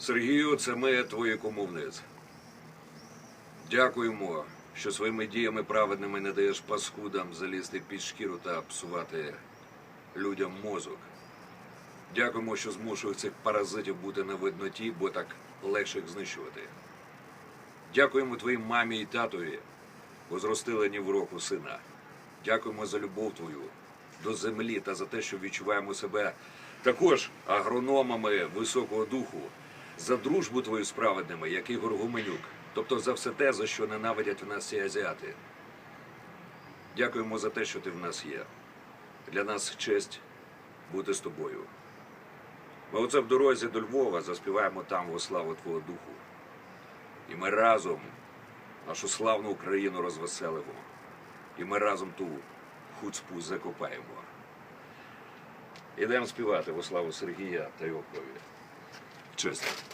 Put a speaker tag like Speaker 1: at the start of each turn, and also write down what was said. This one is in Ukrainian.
Speaker 1: Сергію, це ми твої кумовниць. Дякуємо, що своїми діями праведними не даєш паскудам залізти під шкіру та псувати людям мозок. Дякуємо, що змушуєш цих паразитів бути на видноті, бо так легше їх знищувати. Дякуємо твоїй мамі і татові, бо зростили ні в року сина. Дякуємо за любов твою до землі та за те, що відчуваємо себе також агрономами високого духу, за дружбу твою з праведними, як Ігор Гуменюк, тобто за все те, за що ненавидять в нас ці азіати. Дякуємо за те, що ти в нас є. Для нас честь бути з тобою. Ми оце в дорозі до Львова заспіваємо там во славу Твого Духу. І ми разом нашу славну Україну розвеселимо. І ми разом ту хуцпу закопаємо. Ідемо співати во славу Сергія та його крові. Чесно.